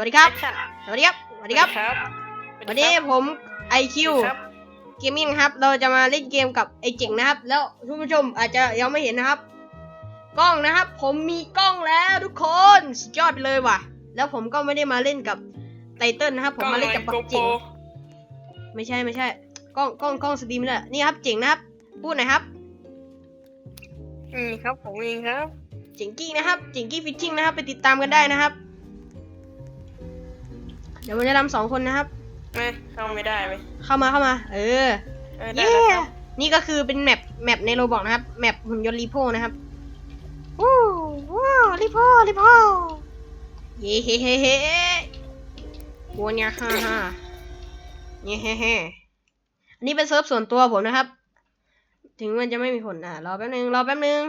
วัสดีครับแอชั่นสวัสดีครับ สวัสดีครับครับวันนี้ผมไอคิวครับเกมมิ่งครับ เราจะมาเล่นเกมกับไอเจ๋งนะครับ แล้วทุกผู้ชมอาจจะยังไม่เห็นนะครับ กล้องนะครับ ผมมีกล้องแล้วทุกคนสุดยอดไปเลยว่ะ แล้วผมก็ไม่ได้มาเล่นกับไตเติ้ลนะครับ ผมมาเล่นกับปักเจ๋ง ไม่ใช่ไม่ใช่ กล้องกล้องกล้องสตรีมนี่แหละนี่ครับเจ๋งนะครับ พูดหน่อยครับ อืมครับผมเองครับ เจ๋งกี้นะครับ เจ๋งกี้ฟิชชิ่งนะครับ ไปติดตามกันได้นะครับเดี๋ยวผมจะทำสองคนนะครับ ไม่เข้าไม่ได้ไหมเข้ามาเข้ามา เออเออได้เย้แล้วครับนี่ก็คือเป็นแมปแมปในโรบอกนะครับ แมปหุ่นยนต์รีโพนะครับว้าวว้าวรีโพรีโพเย้เฮ้เฮ้เฮ้กัวเนี่ยฮ่าฮ่าเย้เฮ้เฮ้อันนี้เป็นเซิร์ฟส่วนตัวผมนะครับ ถึงมันจะไม่มีผลอะรอแป๊บนึงรอแป๊บนึง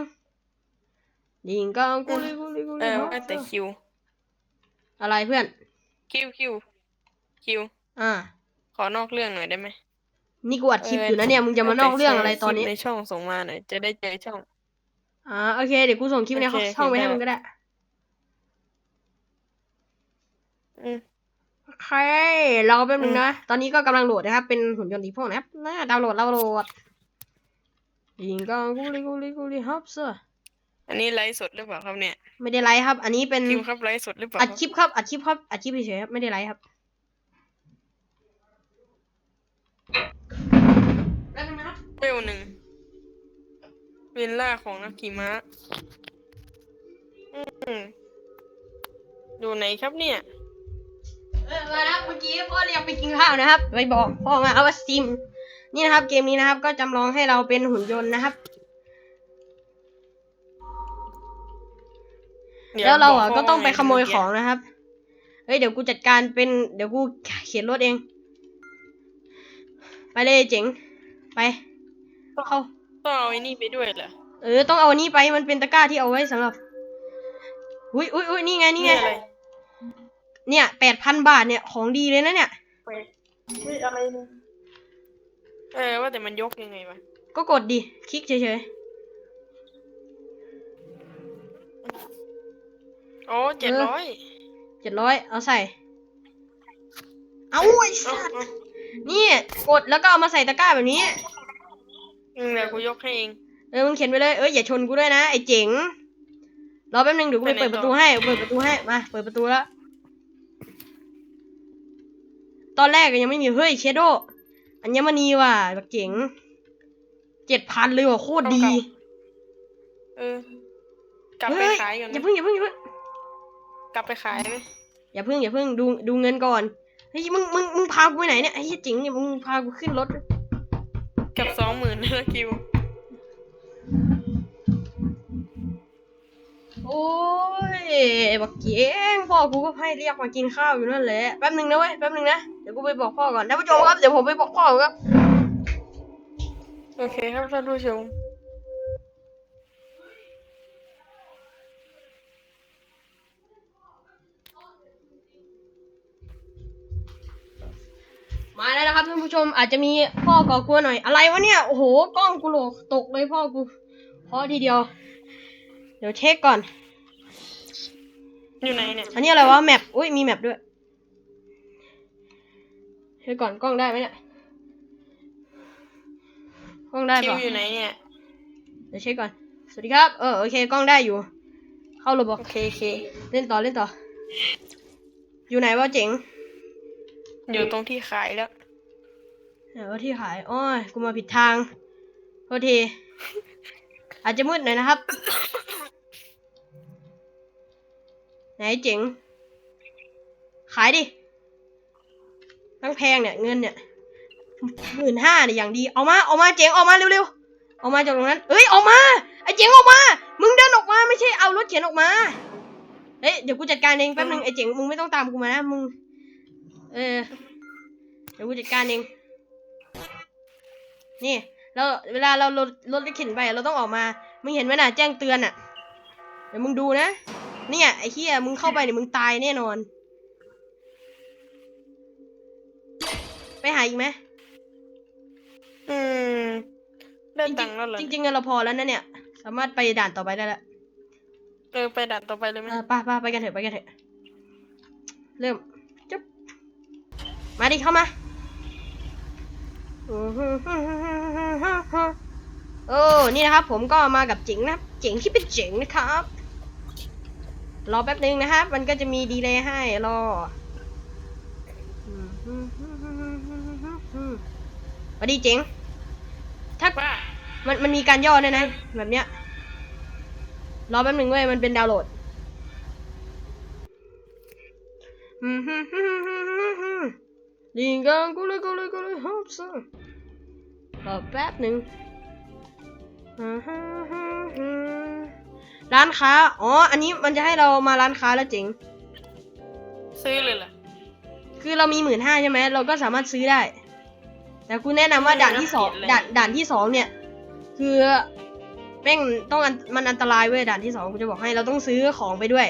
ดิงกองกูลิกูลิกูเอลิอฮอว่าแต่คิว อะไรเพื่อน คิวคิว คิว อ่า ขอนอกเรื่องหน่อยได้ไหมนี่กูอัดคลิปอยู่นะเนี่ยมึงจะมานอกเรื่องอะไรตอนนี้คลิปในช่องส่งมาหน่อยจะได้เจอช่องอ่าโอเคเดี๋ยวกูส่งคลิปในโอเคช่องไปให้เห็นมึงก็ได้อืมโอเค เราแป๊บนึงนะ ตอนนี้ก็กำลังโหลดนะครับ เป็นหุ่นยนต์รีโพนะครับน่าดาวน์โหลดดาวน์โหลดยิงก็กูลิกูลิกูลิฮับเซอร์อันนี้ไลฟ์สดหรือเปล่าครับเนี่ย ไม่ได้ไลฟ์ครับ อันนี้เป็นคิวครับไลฟ์สดหรือเปล่าอัดคลิปครับอัดคลิปครับอัดคลิปเฉยๆครับไม่ได้ไลฟ์ครับ แป๊บนึงนะครับเวลหนึ่งเวลล่าของนักขี่ม้า อืมอยู่ไหนครับเนี่ย เออมานะครับเมื่อกี้พ่อเรียกไปกินข้าวนะครับไปบอกพ่อมาเอาว่าสตรีมนี่นะครับ เกมนี้นะครับ ก็จำลองให้เราเป็นหุ่นยนต์นะครับดี๋ยแล้วเราอะบก็ต้องไปขโมยเมื่ของนะครับ เฮ้ยเดี๋ยวกูจัดการเป็นเดี๋ยวกูเขียนรถเอง ไปเลยเจ๋ง ไป เข้า ต้องเอาไอ้นี่ไปด้วยเหรอ เออ ต้องเอาอันนี้ไป มันเป็นตะกร้าที่เอาไว้สำหรับ อุ้ยอุ้ยอุ้ยนี่ไง นี่ไง อะไรเนี่ยแปดพันบาทเนี่ย ของดีเลยนะเนี่ยไปเฮ้ยอะไรเนี่ยเออว่าแต่มันยกยังไงวะก็กดดิ คลิกเฉยโอ้เจ็ดร้อยๆเจ็ดร้อย เอาใส่ เอาไอ้สัตว์ นี่กดแล้วก็เอามาใส่ตะกร้าแบบนี้อืมเดี๋ยวกูยกให้เอง เออมึงเขียนไปเลยเอ้ยอย่าชนกูด้วยนะไอ้เจ๋งรอแป๊บนึงเดี๋ยวกูไปไปไหนเปิดประตูให้เปิดประตูให้มาเปิดประตูแล้วตอนแรกก็ยังไม่มีเฮ้ยเชโดอัญมณีว่ะแบบเจ๋งเจ็ดพันเลยว่ะโคตรดีเออกลับไปเฮ้ยขายกันอย่าไหมเพิ่งอย่าเพิ่งอย่าเพิ่งกลับไปขายไหมอย่าเพิ่งอย่าเพิ่งดูดูเงินก่อน เฮ้ยมึงมึงมึงพากูไปไหนเนี่ยไอ้เหี้ยเจ๋งเนี่ยมึงพากูขึ้นรถเกับสองหมื่นแล้วคิว โอ้ยบักเจ๋งพ่อกูก็ให้เรียกมากินข้าวอยู่นั่นแหละแป๊บนึงนะเว้ยแป๊บนึงนะเดี๋ยวกูไปบอกพ่อก่อนท่านผู้ชมครับเดี๋ยวผมไปบอกพ่อครับ โอเคครับท่านผู้ชม มาแล้วนะครับท่านผู้ชมอาจจะมีพ่อก่อกลัวหน่อยอะไรวะเนี่ย โอ้โหกล้องกูโหลกตกเลยพ่อกูพอทีเดียว เดี๋ยวเช็คก่อน อยู่ไหนเนี่ยอันนี้อะไรวะแมปอุ้ยมีแมปด้วยเช็คก่อนกล้องได้ไหมเนี่ยกล้องได้คิวป่ะอยู่ไหนเนี่ย เดี๋ยวเช็คก่อนสวัสดีครับเออโอเคกล้องได้อยู่ เข้าระบบโอเคโอเคเล่นต่อเล่นต่อ อยู่ไหนวะเจ๋ง อยู่ตรงที่ขายแล้วไหนวะที่ขาย โอ้ย กูมาผิดทางโทษที อาจจะมืดหน่อยนะครับ ไหนเจ๋ง ขายดิตั้งแพงเนี่ย เงินเนี่ยหมื่นห้าเนี่ยอย่างดี เอามา เอามาเจ๋ง เอามาเร็วๆ เอามาจากตรงนั้น เอ้ยออกมา ไอ้เจ๋งออกมา มึงเดินออกมาไม่ใช่เอารถเข็นออกมา เฮ้ย เดี๋ยวกูจัดการเองแป๊บนึงไอ้เจ๋ง มึงไม่ต้องตามกูมานะ มึง เออ เดี๋ยวกูจัดการเอง นี่แล้วเวลาเรารถรถเข็นไปเราต้องออกมา มึงเห็นไหมน่ะแจ้งเตือนอะ เดี๋ยวมึงดูนะ เนี่ยไอ้เหี้ยมึงเข้าไปเนี่ยมึงตายแน่นอน ไปหาอีกไหมอืมได้ตังค์แล้วเหรอจริงๆจริงๆอะเราพอแล้วนะเนี่ย สามารถไปด่านต่อไปได้แล้วเออไปด่านต่อไปเลยไหมเออไปไปไปกันเถอะไปกันเถอะ เริ่มจุ๊บ มาดิเข้ามาโอ้นี่นะครับ ผมก็มากับเจ๋งนะครับเจ๋งที่เป็นเจ๋งนะครับ รอแป๊บนึงนะครับ มันก็จะมีดีเลย์ให้รอสวัสดีเจ๋งถ้าว่ามันมันมีการย่อด้วยนะ แบบเนี้ย รอแป๊บนึงเว้ยมันเป็นดาวน์โหลด ลิงกังกูเลยกูเลยกูเลยฮับซ่รอแป๊บหนึ่งร้านค้า อ๋อ อันนี้มันจะให้เรามาร้านค้าแล้วเจ๋ง ซื้อเลยเหรอคือเรามีหมื่นห้าใช่ไหม เราก็สามารถซื้อได้ แต่กูแนะนำว่าด่านที่สองด่านด่านที่สองเนี่ย คือแม่งต้องอันมันอันตรายเว้ยด่านที่สองกูจะบอกให้เราต้องซื้อของไปด้วย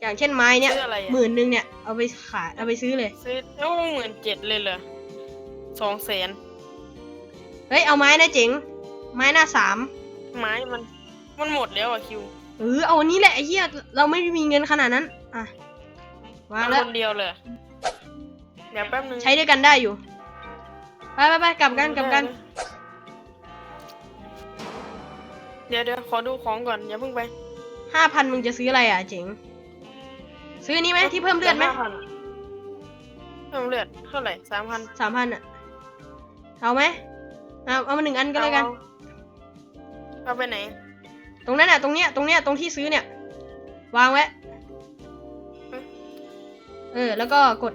อย่างเช่นไม้เนี่ยซื้ออะไรอะ หมื่นหนึ่งเนี่ยเอาไปขายเอาไปซื้อเลย ซื้อโอ้หมื่นเจ็ดเลยเหรอสองแสนเฮ้ยเอาไม้นะเจ๋ง ไม้หน้าสามไม้มัน มันหมดแล้วอะคิวเออเอาอันนี้แหละไอ้เหี้ยเราไม่มีเงินขนาดนั้น อะวางมันแล้วคนเดียวเลยเดี๋ยวแป๊บนึงใช้ด้วยกันได้อยู่ ไปไปไปกลับกันกลับกัน เดี๋ยวเดี๋ยวขอดูของก่อนอย่าเพิ่งไปห้าพันมึงจะซื้ออะไรอะเจ๋ง ซื้ออันนี้ไหมที่เพิ่มเลือดไหม5,000เพิ่มเลือดเท่าไหร่สามพันสามพันอะ เอาไหมเอาเอามาหนึ่งอันก็แล้วกัน เอาไปไหน ตรงนั้นอะตรงเนี้ยตรงเนี้ยตรงที่ซื้อเนี่ย วางไว้ เออ แล้วก็กด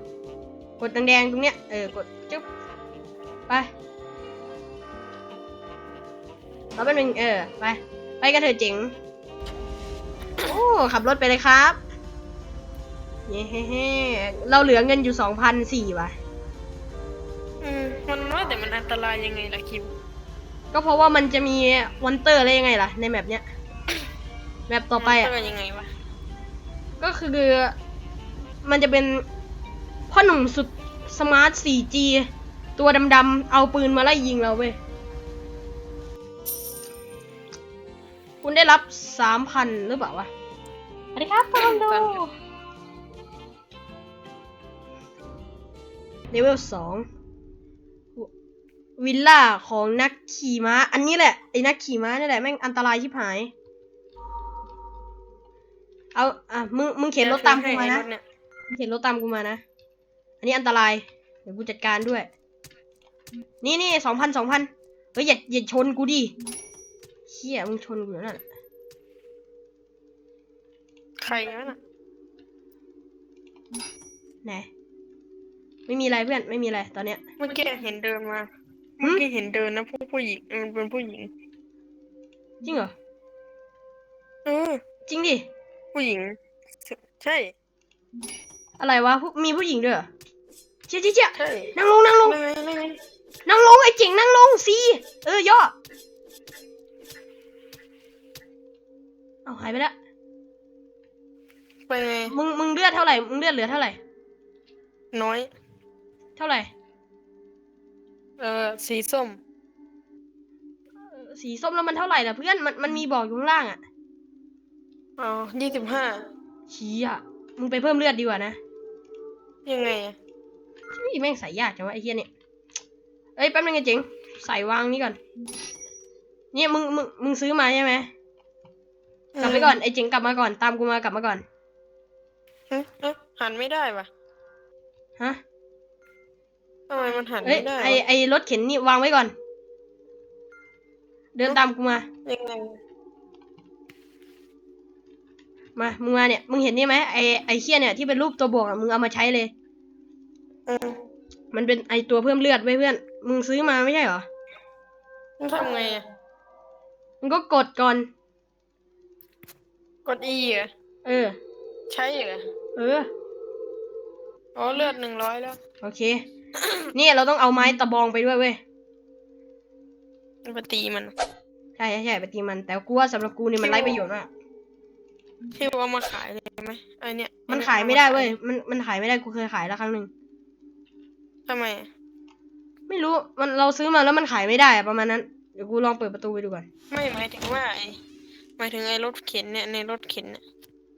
กดแดงๆตรงเนี้ย เออกดจุ๊บไปเราเป็นหนึ่งเออ ไป ไปกันเถอะเจ๋ง โอ้ ขับรถไปเลยครับ เย้เฮ้เฮ้เราเหลือเงินอยู่สองพันสี่ว่ะ อืมมันว่าแต่มันอันตรายยังไงล่ะคิวก็เพราะว่ามันจะมีวอนเตอร์อะไรยังไงล่ะ ในแมปเนี้ย แมปต่อไปอะ มันเป็นยังไงวะก็คือ มันจะเป็นพ่อหนุ่มสุดสมาร์ท 4G ตัวดำๆเอาปืนมาไล่ยิงเราเว้ย คุณได้รับ 3,000 หรือเปล่าวะสวัสดีครับคุณโด เลเวล2วิลล่าของนักขี่ม้า อันนี้แหละ ไอ้นักขี่ม้านี่แหละแม่งอันตรายชิบหาย เอา อะ มึง มึงเข็นรถตามกูมานะไอ้รถเนี่ยมึงเข็นรถตามกูมานะ อันนี้อันตราย เดี๋ยวกูจัดการด้วย นี่นี่สองพันสองพันเฮ้ยอย่าอย่าชนกูดิเชี่ยมึงชนกูอยู่นั่นน่ะ ใครนั่นน่ะไหน ไม่มีอะไรเพื่อนไม่มีอะไรตอนเนี้ย เมื่อกี้เห็นเดินมาหึเมื่อกี้เห็นเดินนะผู้ผู้หญิงเออเป็นผู้หญิง จริงเหรอเออจริงดิผู้หญิง ใช่ อะไรวะผู้มีผู้หญิงด้วยเหรอเชี่ยเชี่ยเชี่ยใช่นั่งลงนั่งลงไม่ไม่ไม่ไม่นั่งลงไอ้เจ๋งนั่งลงสิเออย่อเอาหายไปแล้วไปไงมึงมึงเลือดเท่าไหร่มึงเลือดเหลือเท่าไหร่น้อย เท่าไหร่ เออสีส้มเออสีส้มแล้วมันเท่าไหร่ล่ะเพื่อน มันมันมีบอกอยู่ข้างล่างอะอ๋อยี่สิบห้าชี้อะ มึงไปเพิ่มเลือดดีกว่านะ ยังไงอะชี้แม่งใส่ยากจังวะไอ้เหี้ยเนี่ย เอ้ยแป๊บนึงไอ้เจ๋งใส่วางนี่ก่อน เนี่ยมึงมึงมึงซื้อมาใช่ไหมกลับไปก่อนไอ้เจ๋งกลับมาก่อน ตามกูมากลับมาก่อนเอ๊ะเอ๊ะหันไม่ได้ปะฮะ ทำไมมันหันเอ้ยไม่ได้ไอวะไอรถเข็นนี่วางไว้ก่อน เดินตามกูมา ยังไงมา มึงมาเนี่ย มึงเห็นนี่ไหมไอไอเคี้ยเนี่ยที่เป็นรูปตัวบวกอะ มึงเอามาใช้เลยเออมันเป็นไอตัวเพิ่มเลือดไว้เพื่อน มึงซื้อมาไม่ใช่เหรอ มันทำไงอะมึงก็กดก่อน กด E เหรอเออ ใช่เหรอเออ อ๋อเลือดหนึ่งร้อยแล้ว โอเค เนี่ยเราต้องเอาไม้ตะบองไปด้วยเว้ยมันไปตีมันใช่ใช่ใช่ไปตีมัน แต่กูว่าสำหรับกูนี่มันไร้ประโยชน์มากที่ว่ามาขายเลยไหมไอเนี้ยมันขายไม่ได้เว้ยมันมันขายไม่ได้กูเคยขายแล้วครั้งหนึ่งทำไมอะไม่รู้มันเราซื้อมาแล้วมันขายไม่ได้อะประมาณนั้นเดี๋ยวกูลองเปิดประตูไปดูก่อนไม่หมายถึงว่าไอหมายถึงไอรถเข็นเนี่ยในรถเข็นเนี่ย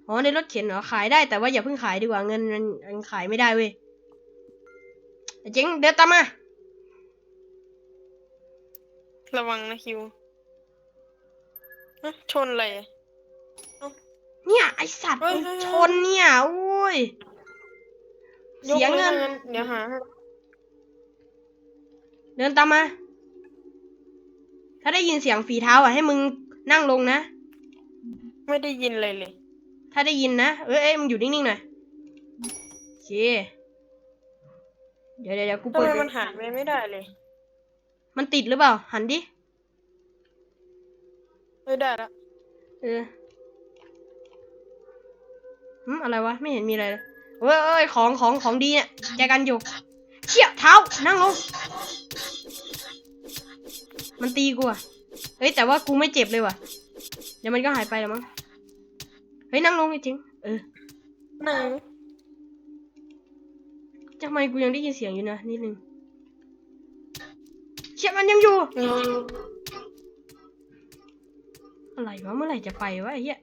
อ๋อในรถเข็นเหรอขายได้แต่ว่าอย่าเพิ่งขายดีกว่าเงินมันมันขายไม่ได้เว้ยไอ้ เจ๋งเดินตามมา ระวังนะคิวฮะชนอะไรอะเนี่ยไอสัตว์เฮ้ยมันเฮ้ยชนเนี่ยโอ้ยเสียเงินกลเดี๋ยวหาให้เดินตามมา ถ้าได้ยินเสียงฝีเท้าอะให้มึงนั่งลงนะ ไม่ได้ยินอะไรเลย ถ้าได้ยินนะเอ้ยเอ้ยมึงอยู่นิ่งๆหน่อยโอเค เดี๋ยวเดี๋ยวเดี๋ยวกูทำเปิดไมมันหันไปไม่ได้เลยมันติดหรือเปล่า หันดิ ไม่ได้ละเออหืมอะไรวะ ไม่เห็นมีอะไรเลยเอ้ยเอ้ยของของของดีเนี่ยแจกันอยู่ เชี่ยเท้า นั่งลง มันตีกูอะเฮ้ย แต่ว่ากูไม่เจ็บเลยว่ะ เดี๋ยวมันก็หายไปแล้วมั้ง เฮ้ย นั่งลงจริงๆเออไหน ทำไมกูยังได้ยินเสียงอยู่นะนิดนึงเชี่ยมันยังอยู่ อะไรวะเมื่อไหร่จะไปวะไอ้เหี้ย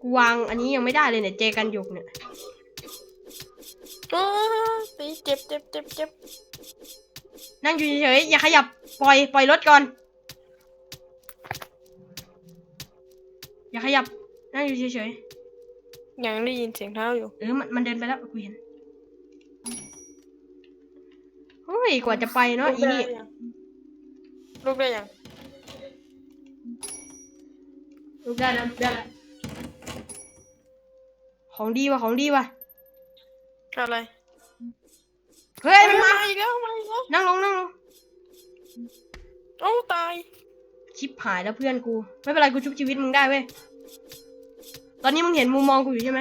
กูวางอันนี้ยังไม่ได้เลยเนี่ยเจกันหยกเนี่ยอ้าตีเจ็บเจ็บเจ็บเจ็บนั่งอยู่เฉยๆอย่าขยับปล่อยปล่อยรถก่อน อย่าขยับนั่งอยู่เฉยยังได้ยินเสียงเท้าอยู่ ๆเออมันมันเดินไปแล้วกูเห็นเฮ้ ยกว่าจะไปเนาะอีนี่ลูกได้ยังลุกได้แล้วลุกได้แล้วของดีว่ะของดีว่ะอะไรเฮ้ยมันมาอีกแล้วมาอีกแล้วนั่งลงนั่งลงเอ้ตายชิปหายแล้วเพื่อนกู ไม่เป็นไรกูชุบชีวิตมึงได้เว้ยตอนนี้มึงเห็นมุมมองกูอยู่ใช่ไหม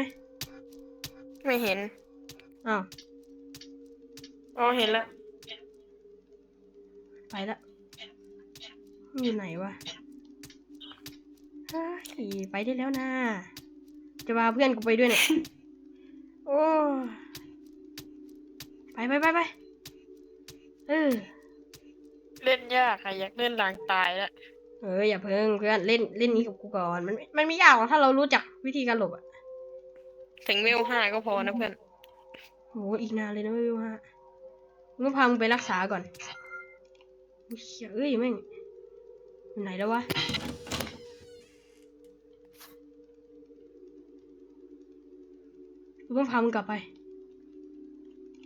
ไม่เห็นอ้าวอ๋อเห็นแล้ว ไปละมึงอยู่ไหนวะเฮ้ยไปได้แล้วนะ จะพาเพื่อนกูไปด้วยเนี่ย โอ้ ไปไปไปไปเออ เล่นยากค่ะอยากเล่นหลังตายแล้วเอออย่าเพิ่งเพื่อนเล่นเล่นนี้กับกูก่อน มันมันไม่ยากหรอกถ้าเรารู้จักวิธีการหลบอะถึงเวลห้าก็พอนะเพื่อนโหอีกนานเลยนะไม่รู้ฮะมึงก็พามึงไปรักษาก่อนอุ๊ย เหี้ยเอ้ยแม่งอยู่ไหนแล้ววะกูต้องพามึงกลับไป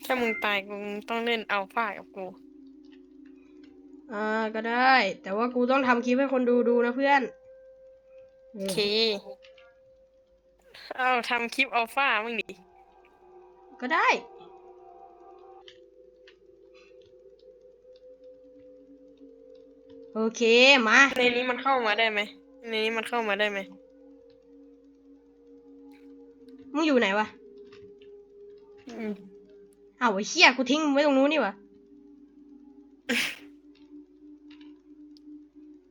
ถ้ามึงตายกูต้องเล่นอัลฟากับกู อ่าก็ได้ แต่ว่ากูต้องทำคลิปให้คนดูดูนะเพื่อนเอโออเค เอาทำคลิปอัลฟามึงดิ ก็ได้ โอเคมาในนี้มันเข้ามาได้ไหมในนี้มันเข้ามาได้ไหมมึงอยู่ไหนวะอืมอ้าวไอ้เชี่ยกูทิ้งมึงไว้ตรงนู้นนี่วะ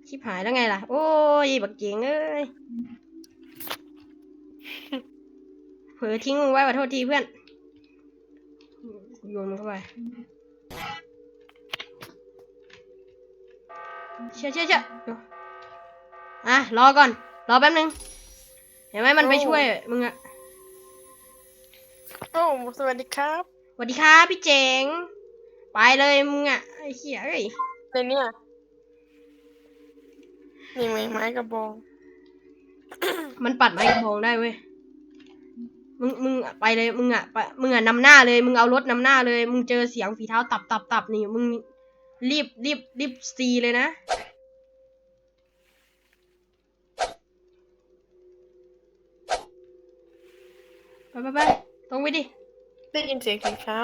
ชิบหายแล้วไงล่ะ โอ้ยบักเจงเอ้ยเผลอทิ้งมึงไว้ขอโทษทีเพื่อนกูโยนมันเข้าไป เชื่อเชื่อเชื่อเดี๋ยวอะรอก่อน รอแป๊บนึง เห็นไหมมันไปช่วยมึงอะโอ้สวัสดีครับสวัสดีครับพี่เจ๋ง ไปเลยมึงอะไอ้เหี้ยเอ้ยในเนี้ยนี่ไม้ไม้กระบอง มันปัดไม้กระบองได้เว้ย มึงมึงอะไปเลยมึงอะไปมึงอะนำหน้าเลย มึงเอารถนำหน้าเลย มึงเจอเสียงฝีเท้าตับตับตับนี่มึง รีบรีบรีบซีเลยนะ ไปไปไปตรงไปดิ ได้ยินเสียงถึงเช้า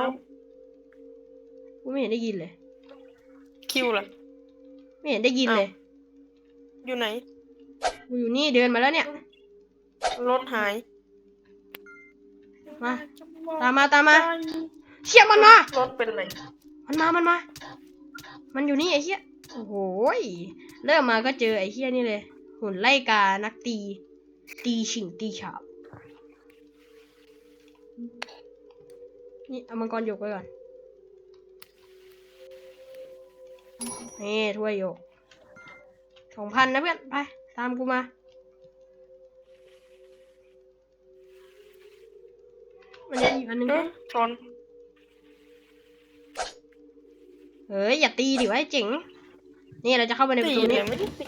กูไม่เห็นได้ยินเลย คิวล่ะ ไม่เห็นได้ยินเลย อยู่ไหน กูอยู่นี่เดินมาแล้วเนี่ย รถหาย มา ตามมาตามมา เชี่ยมันมา รถเป็นไร มันมา มันมา มันอยู่นี่ไอ้เหี้ยโอ้โหยเริ่มมาก็เจอไอ้เหี้ยนี่เลยหุ่นไล่กานักตี ตีฉิงตีฉาบนี่เอามังกรหยกไว้ก่อนนี่ถ้วยหยกสองพันนะเพื่อน ไป ตามกูมา มันจะอีกอันนึงเออชน เฮ้ยอย่าตีดิวะไอ้เจ๋ง นี่เราจะเข้าไปในประตีตูเนี่นี้ยไม่ได้ตี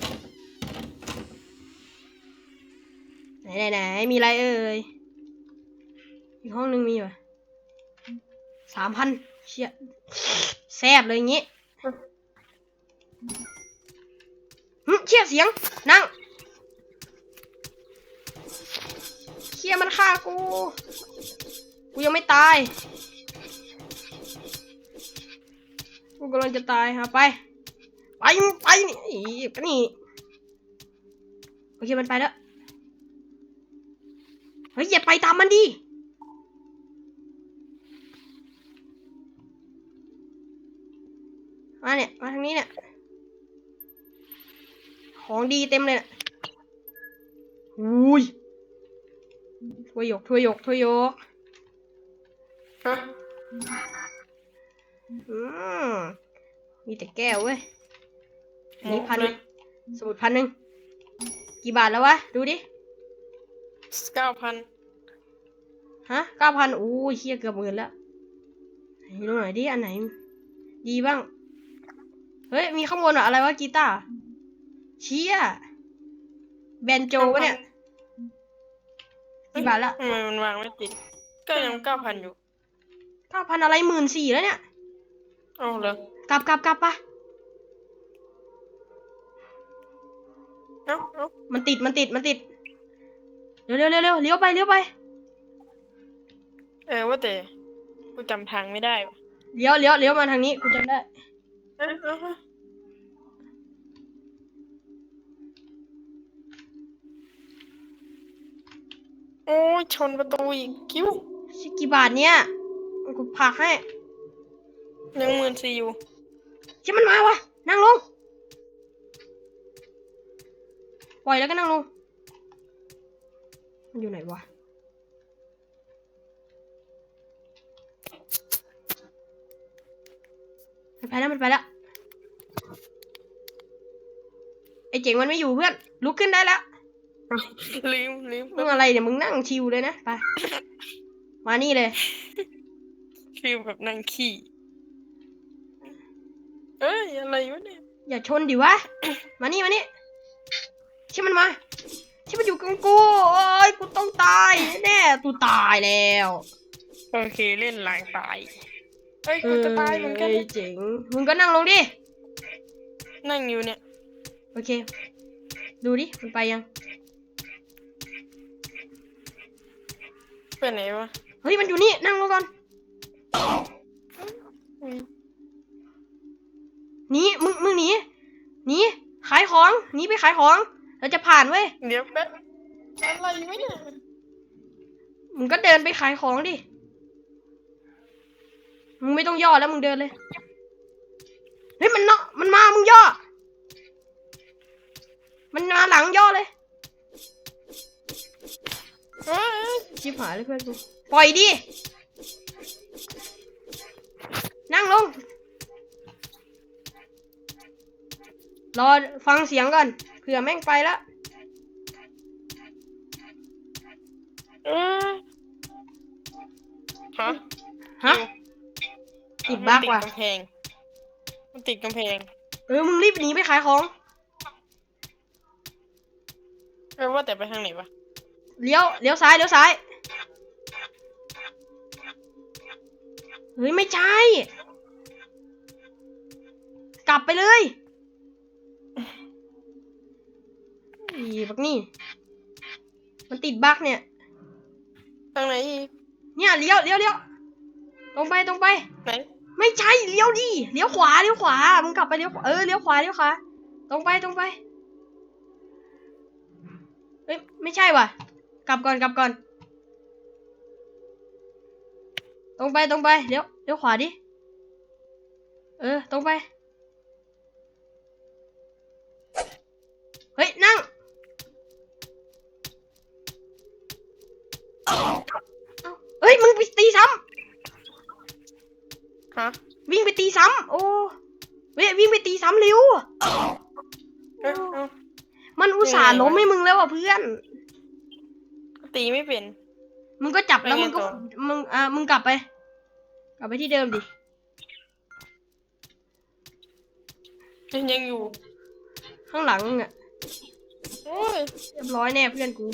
ไหนไหนไหนมีอะไรเอ่ยอีกห้องหนึ่งมีวะสามพันเชี่ยแซบเลยอย่างงี้หึเชี่ยเสียง นั่งเชี่ยมันฆ่ากู กูยังไม่ตาย กูกำลังจะตายฮะไป ไปไปนี่อีกนี่โอเคมันไปแล้วเฮ้ยอย่าไปตามมันดิมาเนี่ยมาทางนี้เนี่ยของดีเต็มเลยนะอุ้ยถ้วยหยกถ้วยหยกถ้วยหยกฮะ อืมมีแต่แก้วเว้ยอันนี้พันหนึ่งสมุดพันหนึ่งกี่บาทแล้ววะ ดูดิเก้าพันฮะเก้าพันอู้ยเชี่ยเกือบหมื่นแล้วไหนดูหน่อยดิ อันไหน ดีบ้าง เฮ้ย มีข้างบนอะอะไรวะกีตาร์เชี่ยแบนโจวะเนี่ยกี่บาทละทำไมมันวางไม่ติดก็ยังเก้าพันอยู่เก้าพันอะไรหมื่นสี่แล้วเนี่ย เอาเลยกลับกลับกลับปะเอ้าเอ้ามันติดมันติดมันติด เร็วเร็วเร็วเร็วเลี้ยวไปเลี้ยวไป เออว่าแต่กูจำทางไม่ได้ว่ะเลี้ยวเลี้ยวเลี้ยวมาทางนี้กูจำได้ เอ้ยเอาเอาโอ้ยชนประตูอีกคิ้วชิกี่บาทเนี่ย กูผลักให้ ยังหมื่นสี่อยู่ชิมันมาวะนั่งลง ปล่อยแล้วก็นั่งลง มันอยู่ไหนวะ มันไปแล้วมันไปแล้ว ไอ้เจ๋งมันไม่อยู่เพื่อน ลุกขึ้นได้แล้วลืมลืมมึงอะไรเนี่ยมึงนั่งชิวเลยนะ ไป มานี่เลยฟิลแบบนั่งขี่ เอ้ยอะไรวะเนี่ย อย่าชนดิวะ มานี่มานี่ที่มันมาที่มันอยู่กับกูโอ้ยกูต้องตายแน่กูตายแล้วโอเคเล่นหลายตายเอ้ยกูจะตายเหมือนกันเอ้ยเจ๋งมึงก็นั่งลงดินั่งอยู่เนี่ยโอเค ดูดิมันไปยังไปไหนวะเฮ้ยมันอยู่นี่นั่งลงก่อน อืม หนีมึงมึงหนีหนีขายของหนีไปขายของ เราจะผ่านเว้ยเดี๋ยวแป๊บอะไรวะเนี่ยมึงก็เดินไปขายของดิมึงไม่ต้องย่อแล้วมึงเดินเลยเฮ้ยมันเนาะมันมามึงย่อ มันมาหลังย่อเลยเอ้ยชิบหายเลยเพื่อนกูปล่อยดินั่งลง รอฟังเสียงก่อนเผื่อแม่งไปแล้วเอ้ยฮะฮะติดบั๊กว่ะมันติดกำแพงมันติดกำแพง เออมึงรีบหนีไปขายของเออว่าแต่ไปทางไหนวะเลี้ยวเลี้ยวซ้ายเลี้ยวซ้ายเฮ้ยไม่ใช่ กลับไปเลย อีบักนี่ มันติดบั๊กเนี่ย ทางไหนอีกเนี่ยเลี้ยวเลี้ยวเลี้ยวตรงไปตรงไป ไหนไม่ใช่เลี้ยวดิเลี้ยวขวาเลี้ยวขวามึงกลับไปเลี้ยวขวาเออเลี้ยวขวาเลี้ยวขวาตรงไปตรงไปเอ้ยไม่ใช่ว่ะ กลับก่อนกลับก่อน ตรงไปตรงไปเลี้ยวเลี้ยวขวาดิเออตรงไปเฮ้ยนั่ง เอ้าเฮ้ยมึงไปตีซ้ำฮะวิ่งไปตีซ้ำโอ้เว้ยวิ่งไปตีซ้ำเร็ว เอ้ยเอ้ามันอุตส่าห์ล้มให้มึงแล้วอะเพื่อน ตีไม่เป็น มึงก็จับแล้วไปไงมึงก็ต่อ มึงอ่ามึงกลับไป กลับไปที่เดิมดิ ยังยังอยู่ข้างหลังมึงอะโอ้ยเรียบร้อยแน่เพื่อนกู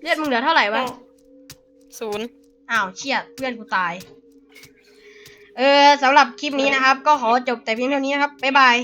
เลือดมึงเหลือเท่าไหร่วะศูนย์อ้าวเชี่ยเพื่อนกูตาย เออสำหรับคลิปนี้นะครับ ก็ขอจบแต่เพียงเท่านี้นะครับบ๊ายบาย